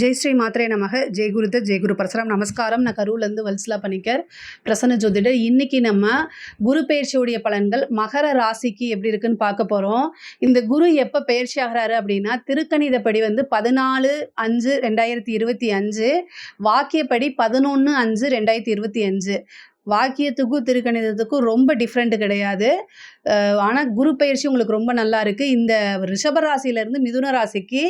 ஜெய் ஸ்ரீ மாத்திரை நமக. ஜெய் குருத ஜெய் குரு பிரசரம். நமஸ்காரம். நான் கரூர்லேருந்து வல்சலா பணிக்கர் பிரசன்ன ஜோதிடர் இன்னைக்கு நம்ம குரு பயிற்சியுடைய பலன்கள் மகர ராசிக்கு எப்படி இருக்குன்னு பார்க்க போகிறோம் இந்த குரு எப்போ பயிற்சி ஆகிறாரு அப்படின்னா திருக்கணிதப்படி வந்து பதினாலு அஞ்சு ரெண்டாயிரத்தி இருபத்தி அஞ்சு வாக்கியப்படி பதினொன்று அஞ்சு ரெண்டாயிரத்தி இருபத்தி அஞ்சு. வாக்கியத்துக்கும் திருக்கணிதத்துக்கும் ரொம்ப டிஃப்ரெண்ட் கிடையாது. ஆனால் குரு பயிற்சி உங்களுக்கு ரொம்ப நல்லா இருக்குது இந்த ரிஷபராசியிலேருந்து மிதுன ராசிக்கு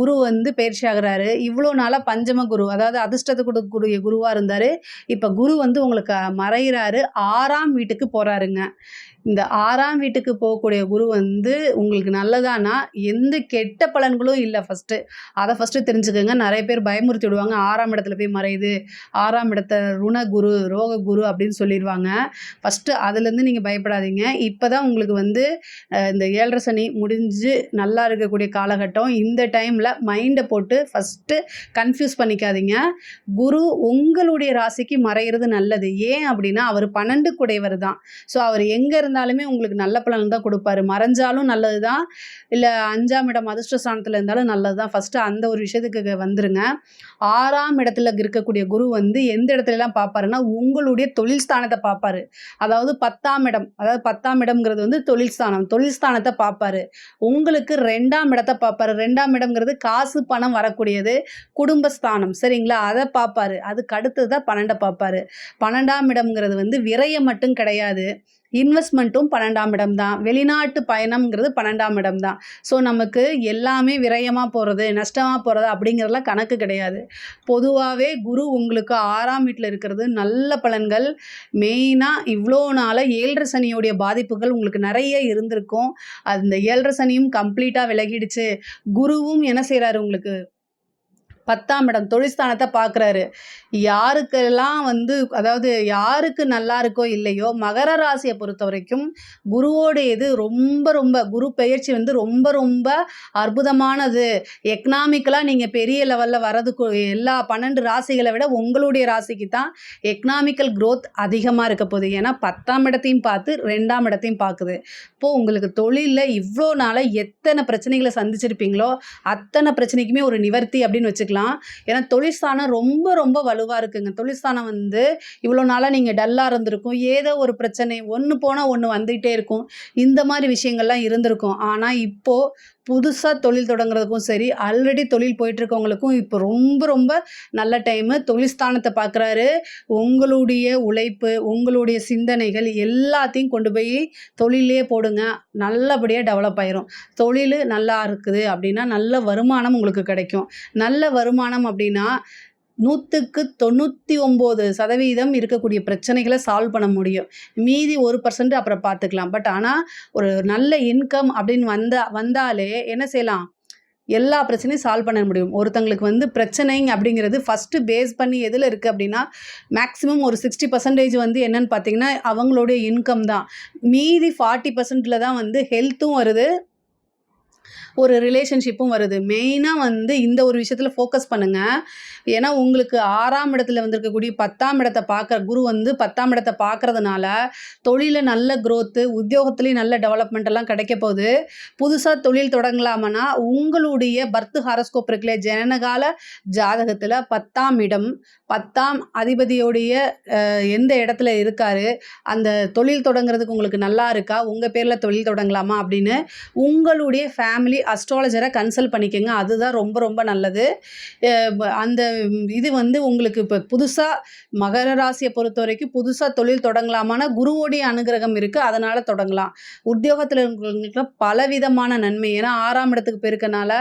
குரு வந்து பயிற்சி ஆகிறாரு. இவ்வளோ நாளாக பஞ்சம குரு அதாவது அதிர்ஷ்டத்தை கொடுக்கக்கூடிய குருவாக இருந்தார். இப்போ குரு வந்து உங்களுக்கு மறைகிறாரு ஆறாம் வீட்டுக்கு போகிறாருங்க இந்த ஆறாம் வீட்டுக்கு போகக்கூடிய குரு வந்து உங்களுக்கு நல்லதானா? எந்த கெட்ட பலன்களும் இல்லை ஃபஸ்ட்டு அதை ஃபஸ்ட்டு தெரிஞ்சுக்கோங்க. நிறைய பேர் பயமுறுத்தி விடுவாங்க. ஆறாம் இடத்துல போய் மறையுது. ஆறாம் இடத்த ருண குரு ரோக குரு அப்படின்னு சொல்லிடுவாங்க ஃபஸ்ட்டு அதுலேருந்து நீங்கள் பயப்படாதீங்க. இப்போ தான் உங்களுக்கு வந்து இந்த ஏழரை சனி முடிஞ்சு நல்லா இருக்கக்கூடிய காலகட்டம். இந்த டைமில் மைண்டை போட்டு ஃபஸ்ட்டு கன்ஃபியூஸ் பண்ணிக்காதீங்க. குரு உங்களுடைய ராசிக்கு மறையிறது நல்லது. ஏன் அப்படின்னா அவர் பன்னெண்டு குடைவர் தான். ஸோ அவர் எங்கே இருந்தாலுமே உங்களுக்கு நல்ல பலன் தான் கொடுப்பாரு. மறைஞ்சாலும் நல்லது தான். இல்லை அஞ்சாம் இடம் அதிர்ஷ்ட ஸ்தானத்தில் இருந்தாலும் நல்லது தான். ஃபஸ்ட்டு அந்த ஒரு விஷயத்துக்கு வந்துருங்க. ஆறாம் இடத்துல இருக்கக்கூடிய குரு வந்து எந்த இடத்துலலாம் பார்ப்பாருன்னா உங்களுடைய தொழில் ஸ்தானத்தை பார்ப்பாரு அதாவது பத்தாம் இடம் அதாவது பத்தாம் இடம்ங்கிறது வந்து தொழில் ஸ்தானம். தொழில் ஸ்தானத்தை பார்ப்பாரு உங்களுக்கு ரெண்டாம் இடத்தை பார்ப்பாரு ரெண்டாம் இடம்ங்கிறது காசு பணம் வரக்கூடியது குடும்பஸ்தானம் சரிங்களா? அதை பார்ப்பாரு அதுக்கு அடுத்தது தான் பன்னெண்டை பார்ப்பாரு பன்னெண்டாம் இடம்ங்கிறது வந்து விரயம் மட்டும் கிடையாது. இன்வெஸ்ட்மெண்ட்டும் பன்னெண்டாம் இடம் தான். வெளிநாட்டு பயணம்ங்கிறது பன்னெண்டாம் இடம் தான். ஸோ நமக்கு எல்லாமே விரயமாக போகிறது நஷ்டமாக போகிறது அப்படிங்கிறதுலாம் கணக்கு கிடையாது. பொதுவாகவே குரு உங்களுக்கு ஆறாம் வீட்டில் இருக்கிறது நல்ல பலன்கள். மெயினாக இவ்வளோ நாளாக ஏழரை சனியோடைய பாதிப்புகள் உங்களுக்கு நிறைய இருந்திருக்கும். அந்த ஏழரை சனியும் கம்ப்ளீட்டாக விலகிடுச்சு. குருவும் என்ன செய்கிறாரு உங்களுக்கு? பத்தாம் இடம் தொழில்ஸ்தானத்தை பார்க்குறாரு. யாருக்கெல்லாம் வந்து அதாவது யாருக்கு நல்லா இருக்கோ இல்லையோ மகர ராசியை பொறுத்த வரைக்கும் குருவோட இது ரொம்ப ரொம்ப குரு பெயர்ச்சி வந்து ரொம்ப ரொம்ப அற்புதமானது. எக்கனாமிக்கலாக நீங்கள் பெரிய லெவலில் வரதுக்கு எல்லா பன்னெண்டு ராசிகளை விட உங்களுடைய ராசிக்கு தான் எக்கனாமிக்கல் க்ரோத் அதிகமாக இருக்க போகுது. ஏன்னா பத்தாம் இடத்தையும் பார்த்து ரெண்டாம் இடத்தையும் பார்க்குது. இப்போது உங்களுக்கு தொழிலில் இவ்வளோ நாளாக எத்தனை பிரச்சனைகளை சந்திச்சிருப்பீங்களோ அத்தனை பிரச்சனைக்குமே ஒரு நிவர்த்தி அப்படின்னு வச்சுக்கலாம். ஏன்னா தொழிற்சானம் ரொம்ப ரொம்ப வலுவாக இருக்குங்க. தொழிற்சானம் வந்து இவ்வளோ நாளாக நீங்கள் டல்லாக இருந்திருக்கும். ஏதோ ஒரு பிரச்சனை ஒன்று போனால் ஒன்று வந்துகிட்டே இருக்கும். இந்த மாதிரி விஷயங்கள்லாம் இருந்திருக்கும். ஆனால் இப்போது புதுசாக தொழில் தொடங்குறதுக்கும் சரி ஆல்ரெடி தொழில் போயிட்டுருக்கவங்களுக்கும் இப்போ ரொம்ப ரொம்ப நல்ல டைமு தொழில்ஸ்தானத்தை பார்க்குறாரு உங்களுடைய உழைப்பு உங்களுடைய சிந்தனைகள் எல்லாத்தையும் கொண்டு போய் தொழிலே போடுங்க. நல்லபடியாக டெவலப் ஆயிரும். தொழில் நல்லா இருக்குது அப்படின்னா நல்ல வருமானம் உங்களுக்கு கிடைக்கும். நல்ல வரு வருமானம் அப்படின்னா நூற்றுக்கு தொண்ணூற்றி ஒம்பது சதவீதம் இருக்கக்கூடிய பிரச்சனைகளை சால்வ் பண்ண முடியும். மீதி ஒரு பர்சன்ட் அப்புறம் பார்த்துக்கலாம். பட் ஆனால் ஒரு நல்ல இன்கம் அப்படின்னு வந்தா வந்தாலே என்ன செய்யலாம்? எல்லா பிரச்சனையும் சால்வ் பண்ண முடியும். ஒருத்தங்களுக்கு வந்து பிரச்சனைங்க அப்படிங்கிறது ஃபஸ்ட்டு பேஸ் பண்ணி எதில் இருக்குது அப்படின்னா மேக்ஸிமம் ஒரு சிக்ஸ்டி பர்சன்டேஜ் வந்து என்னன்னு பார்த்தீங்கன்னா அவங்களுடைய இன்கம் தான். மீதி ஃபார்ட்டி பர்சன்ட்டில் தான் வந்து ஹெல்த்தும் வருது. ஒரு ரிலேஷன்ஷிப்பும் வருது. மெயினாக வந்து இந்த ஒரு விஷயத்தில் ஃபோக்கஸ் பண்ணுங்கள் ஏன்னா உங்களுக்கு ஆறாம் இடத்துல வந்திருக்கக்கூடிய பத்தாம் இடத்தை பார்க்குற குரு வந்து பத்தாம் இடத்தை பார்க்குறதுனால தொழிலில் நல்ல க்ரோத்து உத்தியோகத்துலேயும் நல்ல டெவலப்மெண்ட் எல்லாம் கிடைக்க போகுது. புதுசாக தொழில் தொடங்கலாமனா உங்களுடைய பர்த் ஹாரஸ்கோப் இருக்குல்ல ஜனகால ஜாதகத்தில் பத்தாம் இடம் பத்தாம் அதிபதியோடைய எந்த இடத்துல இருக்காரு அந்த தொழில் தொடங்குறதுக்கு உங்களுக்கு நல்லா இருக்கா உங்கள் பேரில் தொழில் தொடங்கலாமா அப்படின்னு உங்களுடைய ஃபேமிலி அஸ்ட்ராலஜரை கன்சல்ட் பண்ணிக்கோங்க. அதுதான் ரொம்ப ரொம்ப நல்லது. அந்த இது வந்து உங்களுக்கு இப்போ புதுசாக மகர ராசியை பொறுத்த வரைக்கும் புதுசாக தொழில் தொடங்கலாமான குருவோடைய அனுகிரகம் இருக்குது அதனால் தொடங்கலாம். உத்தியோகத்தில் இருக்கிறவங்களுக்கு பலவிதமான நன்மை. ஏன்னா ஆறாம் இடத்துக்கு போயிருக்கனால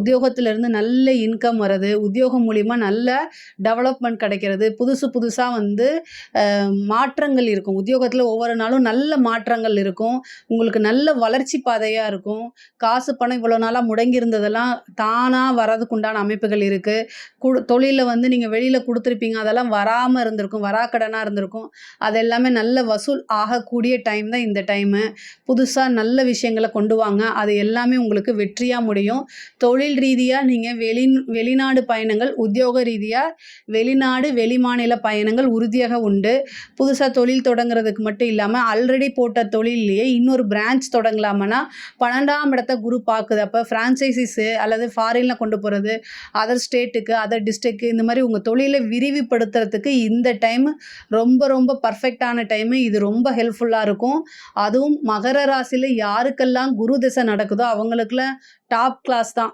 உத்தியோகத்திலேருந்து நல்ல இன்கம் வருது உத்தியோகம் மூலிமா நல்ல டெவலப்மெண்ட் கிடைக்கிறது. புதுசு புதுசாக வந்து மாற்றங்கள் இருக்கும். உத்தியோகத்தில் ஒவ்வொரு நாளும் நல்ல மாற்றங்கள் இருக்கும். உங்களுக்கு நல்ல வளர்ச்சி பாதையாக இருக்கும். காசு பணம் இவ்வளோ நாளாக முடங்கி இருந்ததெல்லாம் தானாக வர்றதுக்கு உண்டான அமைப்புகள் இருக்குது கு தொழிலில் வந்து நீங்கள் வெளியில் கொடுத்துருப்பீங்க அதெல்லாம் வராமல் இருந்திருக்கும் வராக்கடனாக இருந்திருக்கும். அது எல்லாமே நல்ல வசூல் ஆகக்கூடிய டைம் தான் இந்த டைமு புதுசாக நல்ல விஷயங்களை கொண்டு வாங்க. அது எல்லாமே உங்களுக்கு வெற்றியாக முடியும். தொழில் ரீதியாக நீங்கள் வெளி வெளிநாடு பயணங்கள் உத்தியோக ரீதியாக வெளிநாடு வெளிமாநில பயணங்கள் உறுதியாக உண்டு. புதுசாக தொழில் தொடங்குறதுக்கு மட்டும் இல்லாமல் ஆல்ரெடி போட்ட தொழிலையே இன்னொரு பிரான்ச் தொடங்கலாமன்னா பன்னெண்டாம் இடத்த குரு பார்க்குது. நடக்குது அப்போ ஃப்ரான்ச்சைசிஸு அல்லது ஃபாரினில் கொண்டு போகிறது அதர் ஸ்டேட்டுக்கு அதர் டிஸ்ட்ரிக்கு இந்த மாதிரி உங்கள் தொழிலை விரிவுபடுத்துறதுக்கு இந்த டைம் ரொம்ப ரொம்ப பர்ஃபெக்டான டைமு இது ரொம்ப ஹெல்ப்ஃபுல்லாக இருக்கும். அதுவும் மகர ராசியில் யாருக்கெல்லாம் குரு திசை நடக்குதோ அவங்களுக்குலாம் டாப் கிளாஸ் தான்.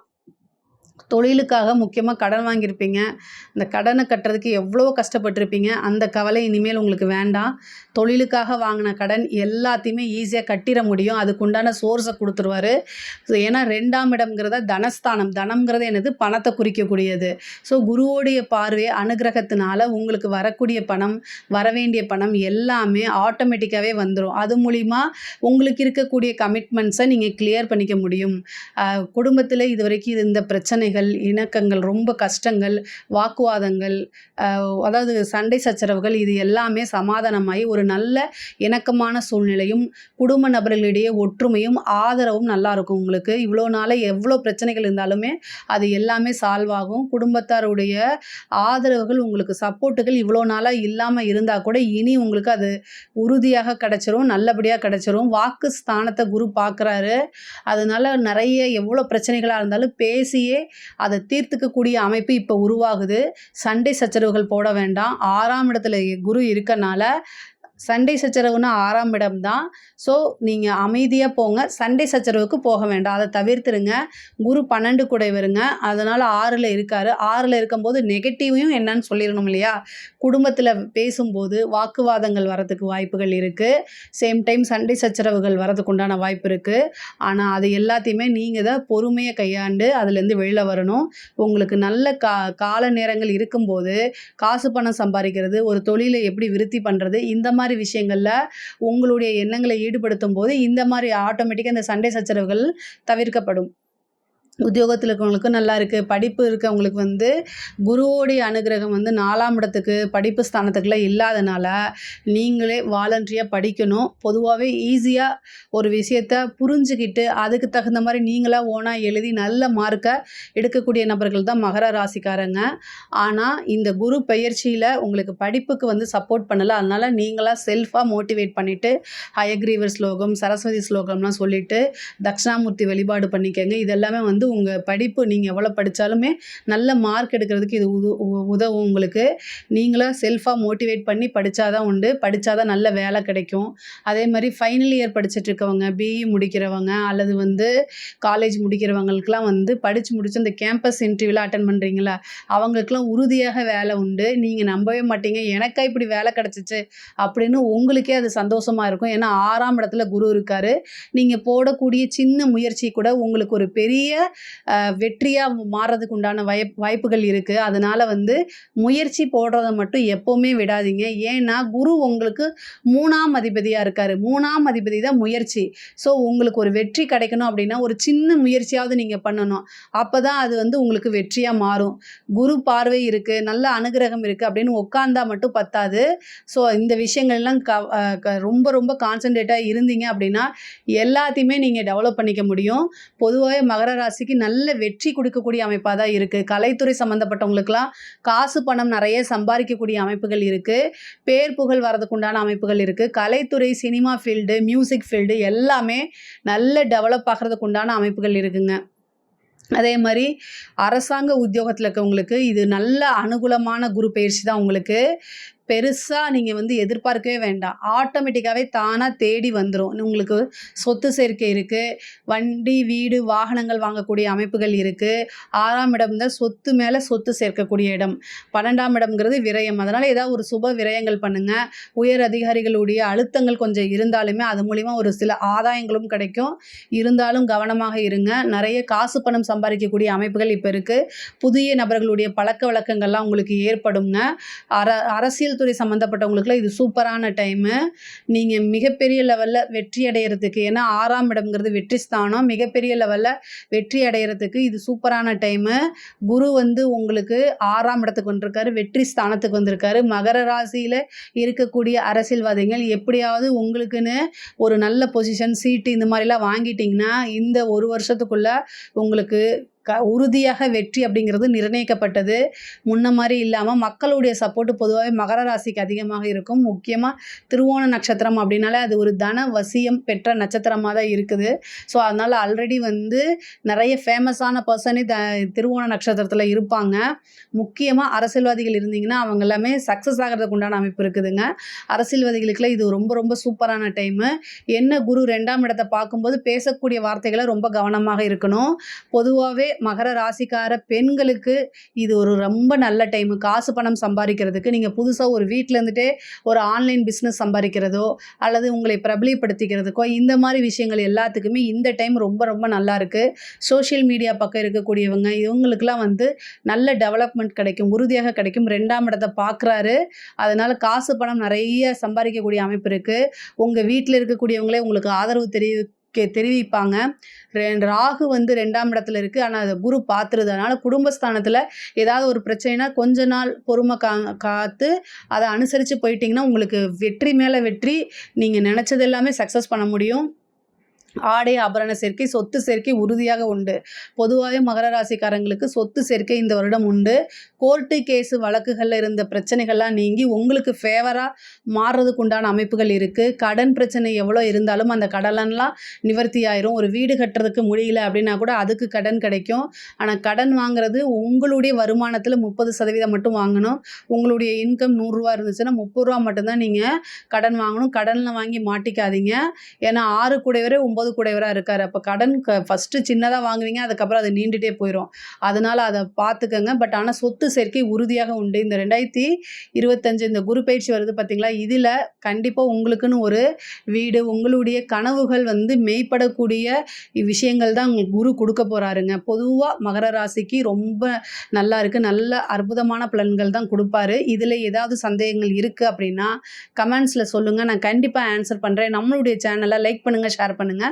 தொழிலுக்காக முக்கியமாக கடன் வாங்கியிருப்பீங்க. இந்த கடனை கட்டுறதுக்கு எவ்வளோ கஷ்டப்பட்டிருப்பீங்க. அந்த கவலை இனிமேல் உங்களுக்கு வேண்டாம். தொழிலுக்காக வாங்கின கடன் எல்லாத்தையுமே ஈஸியாக கட்டிட முடியும். அதுக்குண்டான சோர்ஸை கொடுத்துருவாரு. ஸோ ஏன்னா ரெண்டாம் இடம்ங்கிறத தனஸ்தானம். தனம்ங்கிறது என்னது? பணத்தை குறிக்கக்கூடியது. ஸோ குருவோடைய பார்வை அனுகிரகத்தினால உங்களுக்கு வரக்கூடிய பணம் வரவேண்டிய பணம் எல்லாமே ஆட்டோமேட்டிக்காகவே வந்துடும் அது மூலிமா உங்களுக்கு இருக்கக்கூடிய கமிட்மெண்ட்ஸை நீங்கள் கிளியர் பண்ணிக்க முடியும். குடும்பத்தில் இது வரைக்கும் பிரச்சனை பிரச்சனைகள் இணக்கங்கள் ரொம்ப கஷ்டங்கள் வாக்குவாதங்கள் அதாவது சண்டை சச்சரவுகள் இது எல்லாமே சமாதானமாகி ஒரு நல்ல இணக்கமான சூழ்நிலையும் குடும்ப நபர்களிடையே ஒற்றுமையும் ஆதரவும் நல்லாயிருக்கும் உங்களுக்கு. இவ்வளோ நாளாக எவ்வளோ பிரச்சனைகள் இருந்தாலுமே அது எல்லாமே சால்வ் ஆகும். குடும்பத்தாருடைய ஆதரவுகள் உங்களுக்கு சப்போர்ட்டுகள் இவ்வளோ நாளாக இல்லாமல் இருந்தால் கூட இனி உங்களுக்கு அது உறுதியாக கிடச்சிரும் நல்லபடியாக கிடச்சிரும். வாக்கு ஸ்தானத்தை குரு பார்க்குறாரு அதனால நிறைய எவ்வளோ பிரச்சனைகளாக இருந்தாலும் பேசியே அதை தீர்த்துக்கக்கூடிய அமைப்பு இப்போ உருவாகுது. சண்டை சச்சரவுகள் போட வேண்டாம். ஆறாம் இடத்துல குரு இருக்கனால சண்டை சச்சரவுன்னா ஆறாம் இடம் தான். ஸோ நீங்கள் அமைதியாக போங்க. சண்டை சச்சரவுக்கு போக வேண்டாம். அதை தவிர்த்துருங்க. குரு பன்னெண்டு கூட வருங்க. அதனால் ஆறில் இருக்கார். ஆறில் இருக்கும்போது நெகட்டிவையும் என்னன்னு சொல்லிடணும் இல்லையா? குடும்பத்தில் பேசும்போது வாக்குவாதங்கள் வரதுக்கு வாய்ப்புகள் இருக்குது சேம் டைம் சண்டை சச்சரவுகள் வரதுக்கு உண்டான வாய்ப்பு இருக்குது ஆனால் அது எல்லாத்தையுமே நீங்கள் தான் பொறுமையை கையாண்டு அதுலேருந்து வெளியில் வரணும். உங்களுக்கு நல்ல கா கால நேரங்கள் இருக்கும்போது காசு பணம் சம்பாதிக்கிறது ஒரு தொழிலை எப்படி விருத்தி பண்ணுறது இந்த மாதிரி விஷயங்களில் உங்களுடைய எண்ணங்களை ஈடுபடுத்தும் போது இந்த மாதிரி ஆட்டோமேட்டிக்காக இந்த சண்டை சச்சரவுகள் தவிர்க்கப்படும். உத்தியோகத்தில் இருக்கவங்களுக்கு நல்லா இருக்குது படிப்பு இருக்கவங்களுக்கு வந்து குருவோடைய அனுகிரகம் வந்து நாலாம் இடத்துக்கு படிப்பு ஸ்தானத்துக்குலாம் இல்லாதனால நீங்களே வாலண்டரியாக படிக்கணும். பொதுவாகவே ஈஸியாக ஒரு விஷயத்த புரிஞ்சுக்கிட்டு அதுக்கு தகுந்த மாதிரி நீங்களாக ஓனாக எழுதி நல்ல மார்க்கை எடுக்கக்கூடிய நபர்கள் தான் மகர ராசிக்காரங்க. ஆனால் இந்த குரு பயிற்சியில் உங்களுக்கு படிப்புக்கு வந்து சப்போர்ட் பண்ணலை. அதனால் நீங்களாக செல்ஃபாக மோட்டிவேட் பண்ணிவிட்டு ஹயக்ரீவர் ஸ்லோகம் சரஸ்வதி ஸ்லோகம்லாம் சொல்லிவிட்டு தட்சிணாமூர்த்தி வழிபாடு பண்ணிக்கங்க. இதெல்லாமே வந்து வந்து உங்கள் படிப்பு நீங்கள் எவ்வளோ படித்தாலுமே நல்ல மார்க் எடுக்கிறதுக்கு இது உது உ- உதவும் உங்களுக்கு. நீங்களாக செல்ஃபாக மோட்டிவேட் பண்ணி படித்தாதான் உண்டு. படித்தாதான் நல்ல வேலை கிடைக்கும். அதே மாதிரி ஃபைனல் இயர் படிச்சுட்டு இருக்கவங்க பிஇ முடிக்கிறவங்க அல்லது வந்து காலேஜ் முடிக்கிறவங்களுக்குலாம் வந்து படித்து முடிச்சு அந்த கேம்பஸ் இன்டர்வியூவில் அட்டன் பண்ணுறீங்களா அவங்களுக்குலாம் உறுதியாக வேலை உண்டு. நீங்கள் நம்பவே மாட்டீங்க. எனக்கா இப்படி வேலை கிடச்சிச்சு அப்படின்னு உங்களுக்கே அது சந்தோஷமாக இருக்கும். ஏன்னா ஆறாம் இடத்துல குரு இருக்கார். நீங்கள் போடக்கூடிய சின்ன முயற்சி கூட உங்களுக்கு ஒரு பெரிய வெற்றியாக மாறுறதுக்கு உண்டான வாய்ப் வாய்ப்புகள் இருக்குது அதனால் வந்து முயற்சி போடுறத மட்டும் எப்போவுமே விடாதீங்க. ஏன்னா குரு உங்களுக்கு மூணாம் அதிபதியாக இருக்கார். மூணாம் அதிபதி தான் முயற்சி. ஸோ உங்களுக்கு ஒரு வெற்றி கிடைக்கணும் அப்படின்னா ஒரு சின்ன முயற்சியாவது நீங்கள் பண்ணணும். அப்போ தான் அது வந்து உங்களுக்கு வெற்றியாக மாறும். குரு பார்வை இருக்குது நல்ல அனுகிரகம் இருக்குது அப்படின்னு உட்காந்தா மட்டும் பத்தாது. ஸோ இந்த விஷயங்கள்லாம் க க- ரொம்ப ரொம்ப கான்சன்ட்ரேட்டாக இருந்தீங்க அப்படின்னா எல்லாத்தையுமே நீங்கள் டெவலப் பண்ணிக்க முடியும். பொதுவாகவே மகர ராசிக்கு நல்ல வெற்றி கொடுக்கக்கூடிய அமைப்பாக தான் இருக்குது கலைத்துறை சம்மந்தப்பட்டவங்களுக்குலாம் காசு பணம் நிறைய சம்பாதிக்கக்கூடிய அமைப்புகள் இருக்குது பேர் புகழ் வரதுக்குண்டான அமைப்புகள் இருக்குது கலைத்துறை சினிமா ஃபீல்டு மியூசிக் ஃபீல்டு எல்லாமே நல்ல டெவலப் ஆகிறதுக்குண்டான அமைப்புகள் இருக்குங்க. அதே மாதிரி அரசாங்க உத்தியோகத்தில் இருக்கவங்களுக்கு இது நல்ல அனுகூலமான குரு பயிற்சி தான் உங்களுக்கு. பெருசாக நீங்கள் வந்து எதிர்பார்க்கவே வேண்டாம். ஆட்டோமேட்டிக்காகவே தானாக தேடி வந்துடும் உங்களுக்கு சொத்து சேர்க்கை இருக்குது வண்டி வீடு வாகனங்கள் வாங்கக்கூடிய அமைப்புகள் இருக்குது ஆறாம் இடம் தான் சொத்து மேலே சொத்து சேர்க்கக்கூடிய இடம். பன்னெண்டாம் இடம்ங்கிறது விரயம். அதனால் ஏதாவது ஒரு சுப விரயங்கள் பண்ணுங்கள் உயர் அதிகாரிகளுடைய அழுத்தங்கள் கொஞ்சம் இருந்தாலுமே அது மூலிமா ஒரு சில ஆதாயங்களும் கிடைக்கும். இருந்தாலும் கவனமாக இருங்க. நிறைய காசு பணம் சம்பாதிக்கக்கூடிய அமைப்புகள் இப்போ இருக்குது புதிய நபர்களுடைய பழக்க வழக்கங்கள்லாம் உங்களுக்கு ஏற்படுங்க. அர அரசியல் துறை சம்மந்தப்பட்டவங்களுக்குலாம் இது சூப்பரான டைமு நீங்கள் மிகப்பெரிய லெவலில் வெற்றி அடைகிறதுக்கு ஏன்னா ஆறாம் இடம்ங்கிறது வெற்றி ஸ்தானம். மிகப்பெரிய லெவலில் வெற்றி அடைகிறதுக்கு இது சூப்பரான டைமு குரு வந்து உங்களுக்கு ஆறாம் இடத்துக்கு வந்திருக்காரு வெற்றி ஸ்தானத்துக்கு வந்திருக்காரு. மகர ராசியில் இருக்கக்கூடிய அரசியல்வாதிகள் எப்படியாவது உங்களுக்குன்னு ஒரு நல்ல பொசிஷன் சீட்டு இந்த மாதிரிலாம் வாங்கிட்டிங்கன்னா இந்த ஒரு வருஷத்துக்குள்ளே உங்களுக்கு க உறுதியாக வெற்றி அப்படிங்கிறது நிர்ணயிக்கப்பட்டது. முன்ன மாதிரி இல்லாமல் மக்களுடைய சப்போர்ட்டு பொதுவாகவே மகர ராசிக்கு அதிகமாக இருக்கும். முக்கியமாக திருவோண நட்சத்திரம் அப்படின்னாலே அது ஒரு தன வசியம் பெற்ற நட்சத்திரமாக தான் இருக்குது. ஸோ அதனால் ஆல்ரெடி வந்து நிறைய ஃபேமஸான பர்சனே த திருவோண நட்சத்திரத்தில் இருப்பாங்க. முக்கியமாக அரசியல்வாதிகள் இருந்தீங்கன்னா அவங்க எல்லாமே சக்ஸஸ் ஆகிறதுக்கு உண்டான அமைப்பு இருக்குதுங்க. அரசியல்வாதிகளுக்குலாம் இது ரொம்ப ரொம்ப சூப்பரான டைமு என்ன குரு ரெண்டாம் இடத்தை பார்க்கும்போது பேசக்கூடிய வார்த்தைகளை ரொம்ப கவனமாக இருக்கணும். பொதுவாகவே மகர ராசிக்கார பெண்களுக்கு இது ஒரு ரொம்ப நல்ல டைமு காசு பணம் சம்பாதிக்கிறதுக்கு நீங்கள் புதுசாக ஒரு வீட்டில் இருந்துட்டே ஒரு ஆன்லைன் பிஸ்னஸ் சம்பாதிக்கிறதோ அல்லது உங்களை பிரபலப்படுத்திக்கிறதுக்கோ இந்த மாதிரி விஷயங்கள் எல்லாத்துக்குமே இந்த டைம் ரொம்ப ரொம்ப நல்லா இருக்குது சோஷியல் மீடியா பக்கம் இருக்கக்கூடியவங்க இவங்களுக்கெல்லாம் வந்து நல்ல டெவலப்மெண்ட் கிடைக்கும் உறுதியாக கிடைக்கும். ரெண்டாம் இடத்தை பார்க்குறாரு அதனால் காசு பணம் நிறைய சம்பாதிக்கக்கூடிய அமைப்பு இருக்குது உங்கள் வீட்டில் இருக்கக்கூடியவங்களே உங்களுக்கு ஆதரவு தெரிவி கே தெரிவிப்பாங்க. ரெ- ராகு வந்து ரெண்டாம் இடத்துல இருக்குது ஆனால் அதை குரு பார்த்துருது அதனால் குடும்பஸ்தானத்தில் ஏதாவது ஒரு பிரச்சனைனா கொஞ்ச நாள் பொறுமை கா காத்து அதை அனுசரித்து போயிட்டிங்கன்னா உங்களுக்கு வெற்றி மேலே வெற்றி. நீங்கள் நினச்சது எல்லாமே சக்ஸஸ் பண்ண முடியும். ஆடை ஆபரண சேர்க்கை சொத்து சேர்க்கை உறுதியாக உண்டு. பொதுவாகவே மகர ராசிக்காரங்களுக்கு சொத்து சேர்க்கை இந்த வருடம் உண்டு. கோர்ட்டு கேஸு வழக்குகளில் இருந்த பிரச்சனைகள்லாம் நீங்கி உங்களுக்கு ஃபேவராக மாறுறதுக்கு உண்டான அமைப்புகள் இருக்குது கடன் பிரச்சனை எவ்வளோ இருந்தாலும் அந்த கடனெல்லாம் நிவர்த்தி ஆயிரும். ஒரு வீடு கட்டுறதுக்கு முடியல அப்படின்னா கூட அதுக்கு கடன் கிடைக்கும். ஆனால் கடன் வாங்குறது உங்களுடைய வருமானத்தில் முப்பது சதவீதம் மட்டும் வாங்கணும். உங்களுடைய இன்கம் நூறுரூவா இருந்துச்சுன்னா முப்பது ரூபா மட்டும்தான் நீங்கள் கடன் வாங்கணும். கடனில் வாங்கி மாட்டிக்காதீங்க. ஏன்னா ஆறு கூடையவரே ஒம்பது கூடையவராக இருக்கார். அப்போ கடன் க ஃபஸ்ட்டு சின்னதாக வாங்குவீங்க அதுக்கப்புறம் அது நீண்டுட்டே போயிடும் அதனால் அதை பார்த்துக்கங்க பட் ஆனால் சொத்து சேர்க்கை உறுதியாக உண்டு. இந்த ரெண்டாயிரத்தி இருபத்தஞ்சு இந்த குரு பயிற்சி வருது பார்த்தீங்களா இதில் கண்டிப்பாக உங்களுக்குன்னு ஒரு வீடு உங்களுடைய கனவுகள் வந்து மெய்ப்படக்கூடிய விஷயங்கள் தான் உங்களுக்கு குரு கொடுக்க போகிறாருங்க பொதுவாக மகர ராசிக்கு ரொம்ப நல்லா இருக்குது நல்ல அற்புதமான பலன்கள் தான் கொடுப்பாரு. இதில் ஏதாவது சந்தேகங்கள் இருக்குது அப்படின்னா கமெண்ட்ஸில் சொல்லுங்கள் நான் கண்டிப்பாக ஆன்சர் பண்ணுறேன் நம்மளுடைய சேனலை லைக் பண்ணுங்கள் ஷேர் பண்ணுங்கள்